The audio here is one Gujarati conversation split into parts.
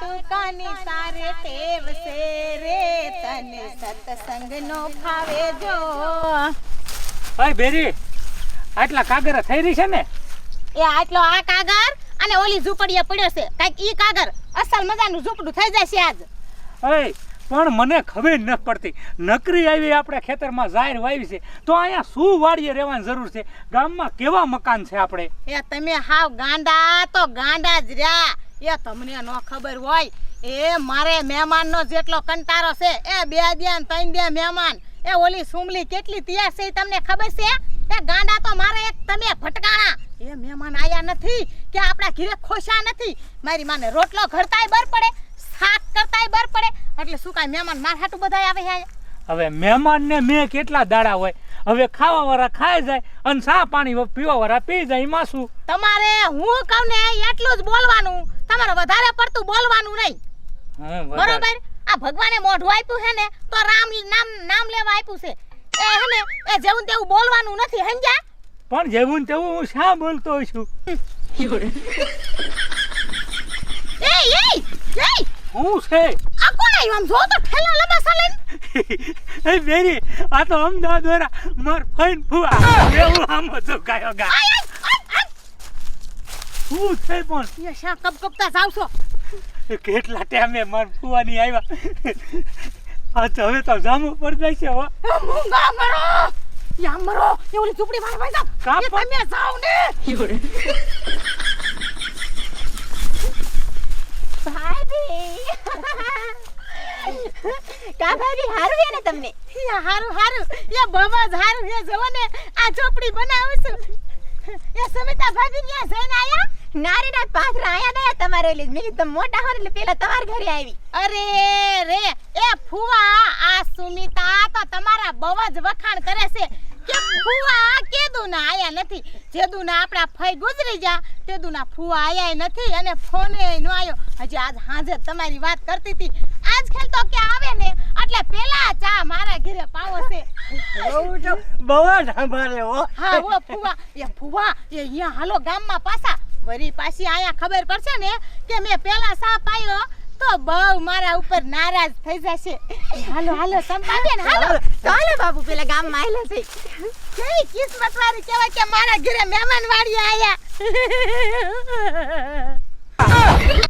ટુકાની તારે ટેવ છે રે તને સત્સંગનો ફાવે જો. ભાઈ બેરી આટલા કાગર થઈ રહી છે ને? એ આટલો આ કાગર અને ઓલી ઝૂંપડીએ પડ્યો છે. કાંઈક ઈ કાગર અસલ મજાનું ઝૂંપડું થઈ જશે આજ. અય પણ મને ખબર ન પડતી. નકરી આવી આપણે ખેતરમાં જાહેર વાવી છે. તો અહીંયા શું વાડીએ રહેવાની જરૂર છે? ગામમાં કેવા મકાન છે આપણે? એ તમે હાવ ગાંડા તો ગાંડા જ રહ્યા. એ તમને ન ખબર હોય એ મારે મહેમાનનો જેટલો કંટારો છે એ બે ને ત્રણ દે મહેમાન એ ઓલી સુમલી કેટલી તૈયાર છે તમને ખબર છે? એ ગાંડા તો મારે એક તમે ફટકાણા એ મહેમાન આયા નથી કે આપણા ઘીરે ખોશા નથી. મારી માને રોટલો ઘડતાય બર પડે શાક કરતાય બર પડે એટલે શું કાંઈ મહેમાન માર હાટું બધા આવે અહીંયા? હવે મહેમાનને મેં કેટલા દાડા હોય હવે ખાવા વાળા ખાઈ જાય અને સા પાણી પીવા વાળા પી જાય એમાં શું? તમારે હું કહું ને એટલું જ બોલવાનું. તમારે વધારે પડતું બોલવાનું નહીં. બરોબર? આ ભગવાને મોઢું આપ્યું છે ને તો રામ નામ નામ લેવા આપ્યું છે. એ હે ને એ જેવું તેવું બોલવાનું નથી સમજ્યા પણ જેવું તેવું હું શા બોલતો છું? એ એ એ! હું છે? આ કોણ આવ્યું? આમ જો તો ઠેલા લબાસા લઈને એ બેરી આ તો અમદાવાદ વાળા માર ફઈન ફુવા. એવું આમ હતો કાયો ગા શું છે પણ? આય એ શા કપ કપતા જાવ છો? કેટલા ટાઈમે માર ફુવાની આવ્યા? આ તો હવે તો જામું પડી જાય છે હો. એ મૂંગા મરો! યા મરો! એ ઓલી ઝૂંપડી વાળા ભાઈ જાવ કાપ એ તમે જાવ ને! ભાભી! કા ભાભી હારું હે ને તમને? યા હારું હારું. યા બવા જ હારું. હે જવો ને આ ઝોપડી બનાવું છું. એ સમિતા ભાભી ન્યા જઈને આયા? નારી ના પાથરા આયા દયા તમારે લીધ મેં કીધું મોટા હોય એટલે પેલા તમાર ઘરે આવી. અરે રે એ ફુવા આ સુમિતા તો તમારા બહુ જ વખાણ કરે છે. કે ફુવા કેદુના આયા નથી? જેદુના આપણા ફઈ ગુજરી જા તેદુના ફુવા આયા નથી અને ફોને નો આયો. હજી આજ હાજે તમારી વાત કરતી હતી. આજ ખેલ તો કે આવે ને? એટલે પેલા ચા મારા ઘરે પાવો છે. બહુ જ સાંભળે હો. હા ઓ ફુવા. એ ફુવા એ અહીંયા હાલો ગામમાં પાછા વરી પાછી આયા ખબર પડશે ને કે મેં પેલા સાપ આવ્યો તો બહુ મારા ઉપર નારાજ થઈ જશે. હાલો હાલો સંપાદે ને હાલો. ચાલો હાલો બાબુ પેલા ગામમાં આવેલો છે. કઈ કિસ્મત વાળી કહેવાય કે મારા ઘરે મહેમાન વાળી આયા.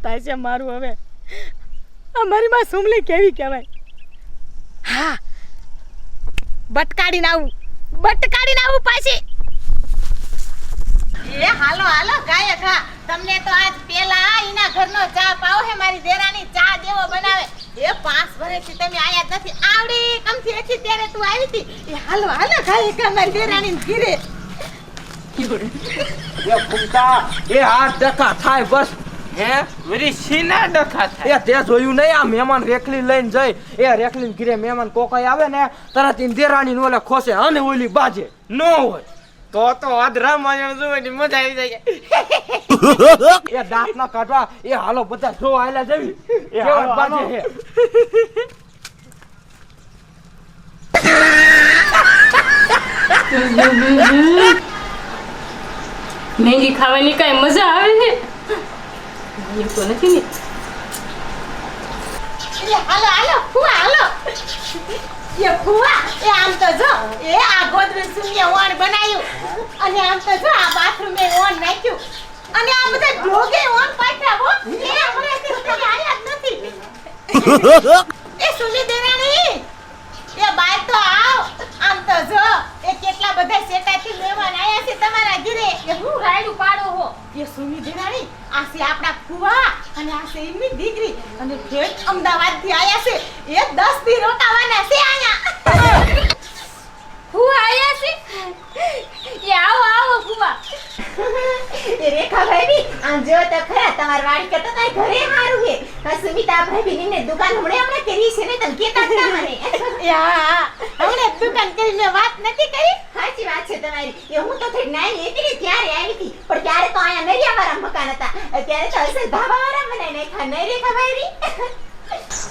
થાય છે મારું હવે. અમારી માં સુમલી કેવી કહેવાય? હા. બટકાડીને આવું. બટકાડીને આવું પાછી. એ હાલો હાલો ગાયક હા. તમને તો આજ પેલા એના ઘરનો ચા પાવ હે મારી દેરાની ચા દેવો બનાવે. એ પાંચ વર્ષથી તમે આયા જ નથી. આવડી કમથી એથી ત્યારે તું આવી હતી. એ હાલો હાલો ગાયક મારી દેરાની ઘીરે. એ ફૂમતા એ હાથ ડખા થાય બસ. હે? વરી સીના ડખા થાય? એ તે જોયું નહીં આ મહેમાન રેખલી લઈને જાય એ રેખલી ઘીરે મહેમાન કોકાઈ આવે ને તરત ઈન દેરાણી નો ઓલે ખોસે અને ઓલી બાજે. નો હોય. તો તો આજ રામાયણ જોવાની મજા આવી જાય. એ દાંત ના કાઢવા એ હાલો બધા જો આયલા જેવી. એ કેવા હાલો, બાજે હે મેંગી ખાવાની કઈ મજા આવે છે? એ તો નથી ને. હાલો હાલો હું હાલો. એ ફુવા એ આમ તો જો, એ આ ગોદરેજ શૂન્ય ઓણ બનાવ્યું અને આમ તો જો આ બાથરૂમ ઓણ નાખ્યું. અને આ બધા ઢોગે ઓણ પાછા હો, એ હમણાંથી તમે આયા જ નથી. એ સુલી દેરાણી, એ બાય તો આવ. આમ તો જો, એ કેટલા બધા સેટાથી મહેમાન આયા છે તમારા ઘરે. એ હું રાયડું પાડો હો. એ સુલી દેરાણી, આ છે આપણા ફુવા અને આ છે એમની દીકરી અને ઠેઠ અમદાવાદથી આયા છે. એ 10 થી રોકાવાના છે આયા. હું આયા છે? એ આવો આવો ફુવા. એ રેખા ભાઈ આમ જો તો ખરા તમાર વાડી કે તો કઈ ઘરે હારું હે કા સુમિતા ભાઈ ને દુકાન હમણે હમણે કરી છે ને તમ કેતા હતા મને. યા હમણે દુકાન કરીને વાત નથી કરી. છે તમારી એ હું તો થોડી નાની હતી ને ત્યારે આવી હતી પણ ત્યારે તો આયા નરિયા વાળા મકાન હતા અત્યારે તો હશે ધાબા વાળા બનાવી નાખ્યા નહીં રેખા ભાઈ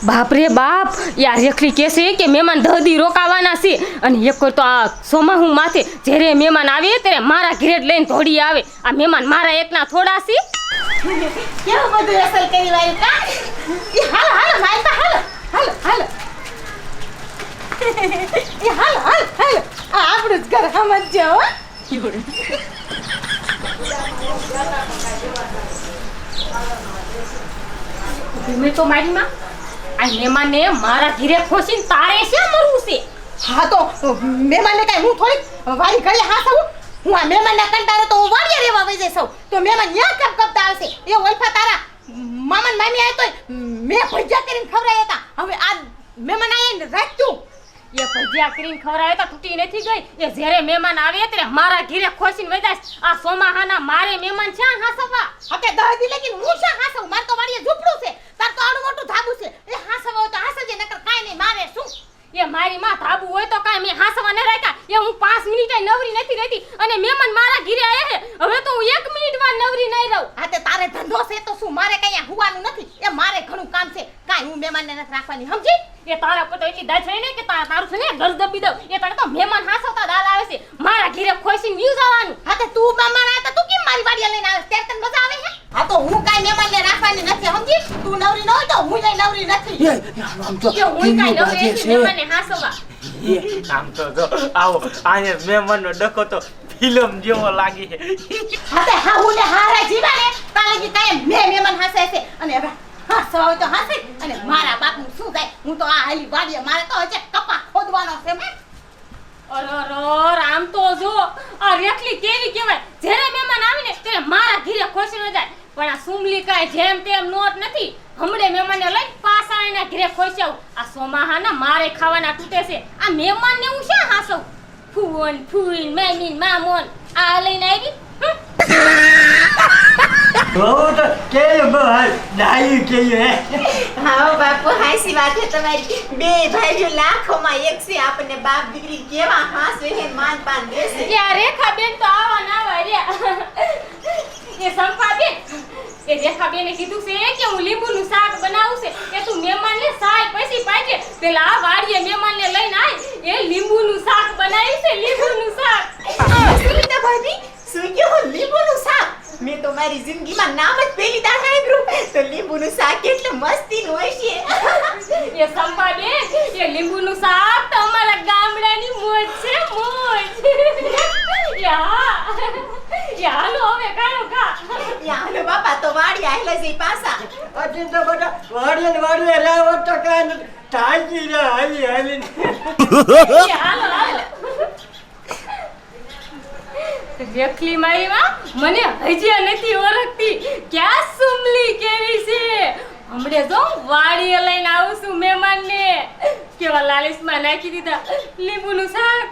બાપ રે બાપ યાર રેખડી કહેશે કે મહેમાન દહદી રોકાવાના છે અને એક તો આ સોમાહું માથે જ્યારે મહેમાન આવે ત્યારે મારા ઘરે જ લઈને દોડી આવે આ મહેમાન મારા એકના થોડા છે કેવું બધું અસલ કરી વાળ્યું કા એ હાલો હાલો મારી પા હાલો હાલો હાલો એ હાલો હાલો હાલો આ આપણું જ ઘર સમજજો હો. તો મારી માં. આ મહેમાનને મારા ઘીરે ખોસીને તારે શું મરવું છે? હા તો મહેમાનને કાંઈ હું થોડીક વારી ઘડી હાસવું? હું આ મહેમાનને કંટાળે તો હું વાડીએ રહેવા વઈ જઈશ સૌ તો મહેમાન ન્યા કપ કપતા આવશે? એ ઓલફા તારા મામા ને મામી આય તો મેં ભજીયા કરીને ખવડાવ્યા હતા. હવે આ મહેમાન આવીને રાખતું એ ભજીયા કરીને ખવડાવે તો તૂટી નથી ગઈ. એ જ્યારે મહેમાન આવે ત્યારે મારા ઘીરે ખોસીને વજાશ આ સોમાહાના મારે મહેમાન છે હાસવા હતે દહ લેકિન હું શા હાસવ? માર તો વાડીએ ઝૂપડું છે. તાર તો આડું મોટું ધાબુ છે. એ હાસવ તો હાસજે નકર કાઈ નહીં મારે શું? એ મારી માં ધાબુ હોય તો કાઈ મેં હાસવા ન રાખ્યા. એ હું પાંચ મિનિટ નવરી નથી રહેતી અને મહેમાન મારા ઘીરે આવ્યા છે. હવે તો હું એક મિનિટમાં નવરી નહીં રહું. હા તે તારે ધંધો છે તો શું? મારે કઈ હુવાનું નથી. એ મારે ઘણું કામ છે. કાઈ હું મહેમાનને નથી રાખવાની સમજી? એ તારા પોતે એટલી દાજ ને કે તારા છે ને ઘર દબી દઉં. એ તને તો મહેમાન હાસવતા દાદ આવે છે. મારા ઘીરે ખોસીને ન્યૂઝ આવવાનું. હા તે તું મહેમાન આવે તો તું કેમ મારી વાડીએ લઈને આવે ત્યારે તને મજા આવે છે? હા તો હું કાઈ મહેમાન ને રાખવાની નથી સમજી તું નવરી ન હોય તો હું નવરી નથી. આમ તો હું કાંઈ નવરી મહેમાન ને હાસવા આમ તો જો આવો આને મહેમાનનો ડખો તો ફિલ્મ જેવો લાગે છે. હા તે હા હું ને હારા જીવા ને તાલે કે કાઈ મેં મહેમાન હાસે છે. અને હવે હા સવાય તો હાસે. અને મારા બાપનું શું થાય? હું તો આ હાલી વાડીએ મારે તો હજે કપા ખોદવાનો છે મેં અરર આમ તો જો. આ રેખલી કેવી કહેવાય? જ્યારે મહેમાન આવીને ત્યારે મારા ઘીરે ખોસીને જાય. પણ આ સુમલી કાંઈ જેમ તેમ નોટ નથી, હમણે મહેમાનને લઈ પાછા એના ઘીરે ખોસી આવું. આ સોમાહાના મારે ખાવાના તૂટે છે. આ મહેમાનને હું શા હાસવ? ફૂન ફૂઈન, મેમીન, મામોન, આ લઈને આવી? બહુ તો કેયું બહુ ડાયું કેયું હે હા બાપુ હાસી વાત છે તમારી બે ભાઈઓ લાખોમાં એક છે આપણને બાપ દીકરી કેવા હાસે હે માન પાન દેશે આ રેખાબેન તો આવા ના વાર્યા એ સંપા બેન એ રેખાબેને કીધું છે કે હું લીંબુનું શાક બનાવું છે. કે તું મહેમાનને સાય પછી પાકે. પેલા આ વાડીએ મહેમાનને લઈને આય. એ લીંબુનું શાક બનાવ્યું છે લીંબુનું શાક. સુનિતા ભાભી? શું કહો લીંબુનું શાક. મેં તો મારી જિંદગીમાં નામ જ પહેલી દાળ સાંભળ્યું. તો લીંબુનું શાક કેટલું મસ્તીનું હોય છે. એ સંપાબેન એ લીંબુનું શાક તો અમારા ગામડાની મોજ છે મોજ. યા હાલો હવે કાળો કા યાલો બાપા તો વાડી આહેલા છે પાછા. અજી તો બધા વાડીએ ને વાડીએ લાવો તો કાન રે હાલી હાલી હાલો હાલો. રેખલી મારી માં મને હજી નથી ઓળખતી. ક્યાં સુમલી કેવી છે? હમણે જો વાડીએ લઈને આવું છું મહેમાનને. કેવા લાલિશમાં નાખી દીધા. લીંબુનું શાક.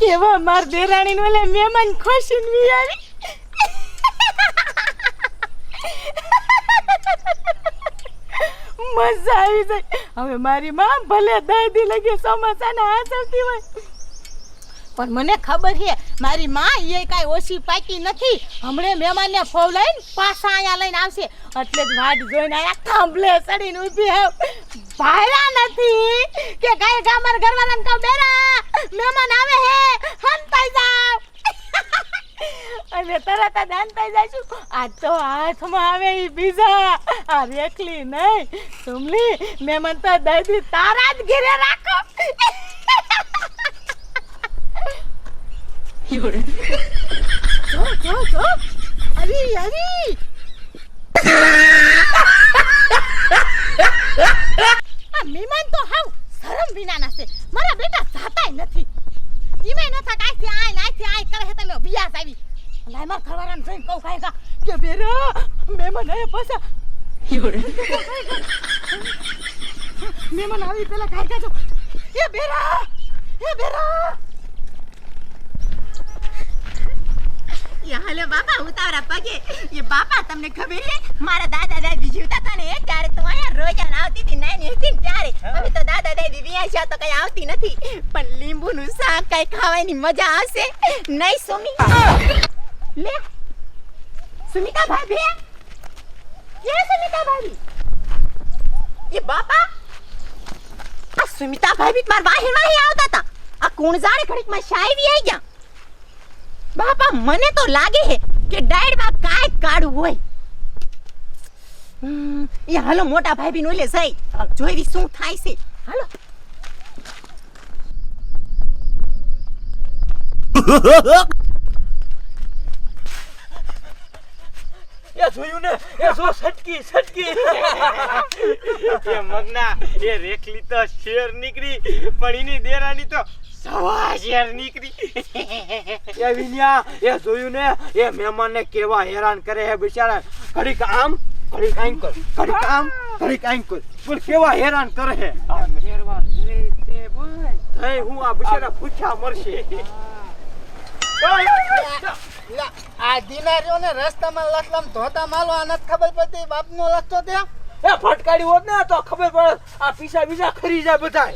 કેવા માર દેરાણી નો મહેમાન ખુશી વી આવી. મજા આવી જાય. હવે મારી માં ભલે દાદી લગે સમોસા ને હાસવતી હોય. પણ મને ખબર છે, મારી માં એ કાંઈ ઓછી પાકી નથી. હમણે મહેમાનને ફોવ લઈને પાછા અહીંયા લઈને આવશે. એટલે જ વાટ જોઈને આયા થાંભલે ચડીને ઊભી આવ ભાયરા નથી કે કાંઈ ગામર ઘરવાળાને કહું, બેરા, મહેમાન આવે હે, હંતાઈ જાવ અને તરત જ હંતાઈ જઈશું આ તો હાથમાં આવે એ બીજા. આ રેખલી નહીં. સુમલી મહેમાન તો દાદી તારા જ ઘેરે રાખો. જો જો જો. અરી આ મહેમાન તો હાવ શરમ વિનાના છે. મારા બેટા જાતાય નથી. ઈમે ન થાક કાઈ થી આય નાયથી આય કરે હે તમે વિયાસ આવી લાય માર ઘરવાળાને જોઈને કહું કાંઈ કા કે બેરા મહેમાન આયા પાછા મહેમાન આવી પેલા કાંઈ કાજો એ બેરા એ બેરા યાલો બાપા ઉતાવળા પગે. એ બાપા તમને ખબર છે? મારા દાદા દાદી જીવતા હતા ને ત્યારે તો અહીંયા રોજ આવતી હતી નાની હતી ને ત્યારે. હવે તો દાદા દાદી વિયા છે તો કઈ આવતી નથી. પણ લીંબુનું શાક કઈ ખાવાની મજા આવશે. નહીં સુમી લે. સુમિતા ભાભી ક્યાં સુમિતા ભાભી? એ બાપા? આ સુમિતા ભાભી માર વાહે વાહે આવતા હતા. આ કોણ જાણે ઘડીકમાં શાયરી આવી ગયા. બાપા મને તો લાગે છે કે ડાયડમાં કાય કાળું હોય. એ હાલો મોટા ભાઈ બી ઓલે જઈ જોઈ શું થાય છે. હાલો. એ જોયું ને? એ જો સટકી સટકી. એ મગના એ રેખલી તો શેર નીકળી પણ એની દેરાની તો સવા શેર નીકળી. એ વિન્યા એ જોયું ને? એ મહેમાનને કેવા હેરાન કરે હે બિચારા. ઘડીક આમ ઘડીક આમ કર. ઘડીક આમ ઘડીક આમ કર. પણ કેવા હેરાન કરે હે? થઈ હું આ બિચારા પૂછ્યા મરશે. આ દિનારીઓ ને રસ્તામાં લખલામ ધોતા માલો આ નથી ખબર પડતી. બાપનો લખતો ત્યાં? એ ફટકારી હોત ને, તો ખબર પડે આ પીસા બીજા ખરી જાય બધા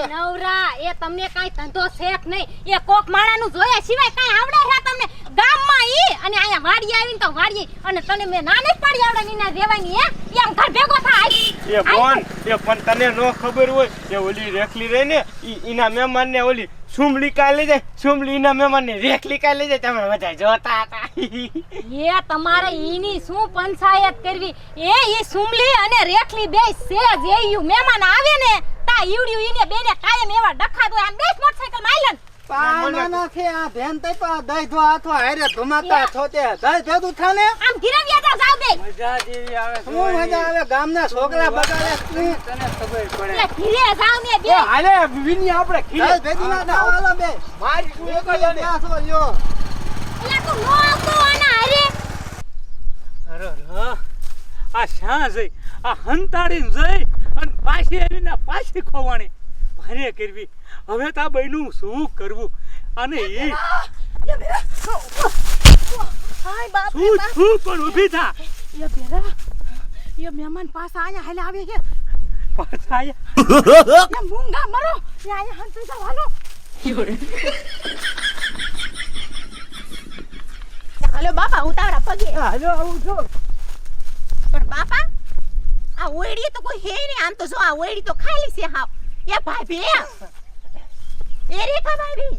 એ નવરા, એ તમને કાઈ ધંધો શેખ નહીં. એ કોક માણાનું જોયા સિવાય કઈ આવડે છે તમને? ગામમાં ઈ અને અહીંયા વાડી આવીને તો વાડી અને તને મેં નાને જ પાડી આવડે નીના દેવાની હે? એમ ઘર ભેગો થાય. એ બોન એ પણ તને નો ખબર હોય એ ઓલી રેખલી રહે ને ઈ ઈના મહેમાન ને ઓલી સુમલી કાઈ લઈ જાય સુમલી ઈના મહેમાન ને રેખલી કાઈ લઈ જાય તમે બધા જોતા હતા. એ તમારે ઈની શું પંચાયત કરવી? એ ઈ સુમલી અને રેખલી બે છે જે એયું મહેમાન આવે ને તા ઈવડ્યું ઈને બેને કાયમ એવા ડખા તો આમ બેસ મોટરસાઇકલ માઈલન પાના નાખે આ ભેન તઈ પા દઈ ધો હાથો હારે ધુમાતા થોતે દઈ ભેગું થાને? આમ ઘીરે વ્યાજા જાવ બે મજા જેવી આવે શું મજા આવે? ગામના છોકરા બગાડે તું તને ખબર પડે. એટલે ઘીરે જાવ ને બે. હાલે વિન્યા આપણે દઈ ખીલે ભેગું ના હાલો બે. મારી શું એક એક જ જ ત્યાં છો લ્યો. એટલે તું નો આવતો આના હારે. અરે આ શા જઈ આ હંતાડીને જઈ અને પાછી આવીને પાછી ખોવાણી. ભારે કરવી. હવે તા બહેનું શું કરવું? અને એ શું શું પણ ઊભી થા. એ બેરા! મહેમાન પાછા આયા હાલે આવે છે પાછા આયા. મૂંગા મરો! એ આયા હંતુ જાવ હાલો. હાલો બાપા હું તારા પગે હાલો આવું છું. પણ બાપા આ ઓયડી તો કોઈ હે નહીં. આમ તો જો આ ઓયડી તો ખાલી છે હાવ. એ ભાભી એ રેખા ભાભી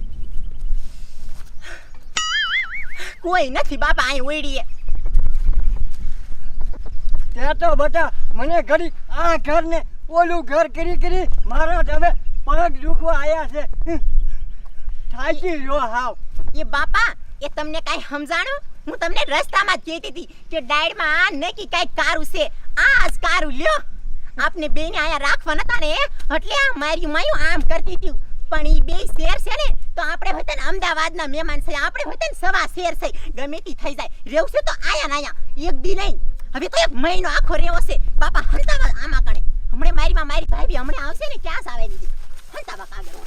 કોઈ નથી બાપા અહીં ઉડીએ ત્યાં તો બટા મને ઘડી આ ઘર ને ઓલું ઘર કરી કરી મારા હવે પગ દુખવા આયા છે. થાકી રહ્યો હાવ. એ બાપા એ તમને કાંઈ સમજાણું? હું તમને રસ્તામાં કહેતી હતી કે ડાયડમાં આ નક્કી કાંઈ કારું છે. આ જ કારું લ્યો. આપને બેને અહીંયા રાખવા નતા ને એટલે આ મારી માયું આમ કરતી હતી. પણ ઈ બે શેર છે ને તો આપણે હોય ને અમદાવાદના મહેમાન છે આપણે હોય ને સવા શેર છે ગમે તી થઈ જાય રહેવું છે તો આયા ના આયા એક દી નહીં હવે તો એક મહિનો આખો રેવો છે બાપા હંતાવા આમાં કણે હમણે મારી માં મારી ભાભી હમણે આવશે ને ક્યાં આવે દીધી હંતાવા કાગળ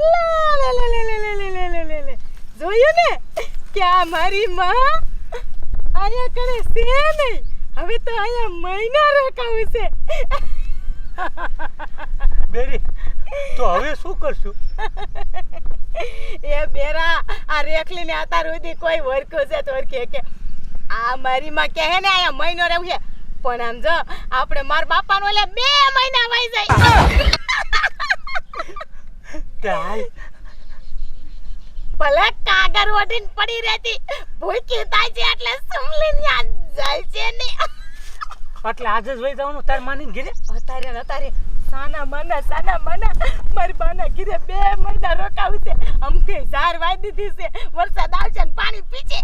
લા લા લા લા લા લા લા લા. જોયું ને કે મારી માં આયા કરે છે નહીં હવે તો આયા મહિના રોકાવું છે. બેરી તો હવે શું કરશું? એ બેરા આ રેખલી ને આતા સુધી કોઈ વર્કો છે તો કે કે આ મારી માં કહે ને આયા મહિનો રહેવું છે? પણ આમ જો આપણે માર બાપાનો એટલે બે મહિના વહી જાય. ચાલ ભલે કાગર ઓઢીને પડી રહેતી ભૂખી થાય છે એટલે સુમલીન યાદ જાય છે ને. એટલે આજે જ વહી જવાનું તાર માની ગીરે અતારે અતારે સાના મના સાના મના મારી બાના ઘીરે બે મહિના રોકાવું છે અમથી ઝાર વાઈ દીધી છે વરસાદ આવશે ને પાણી પીછે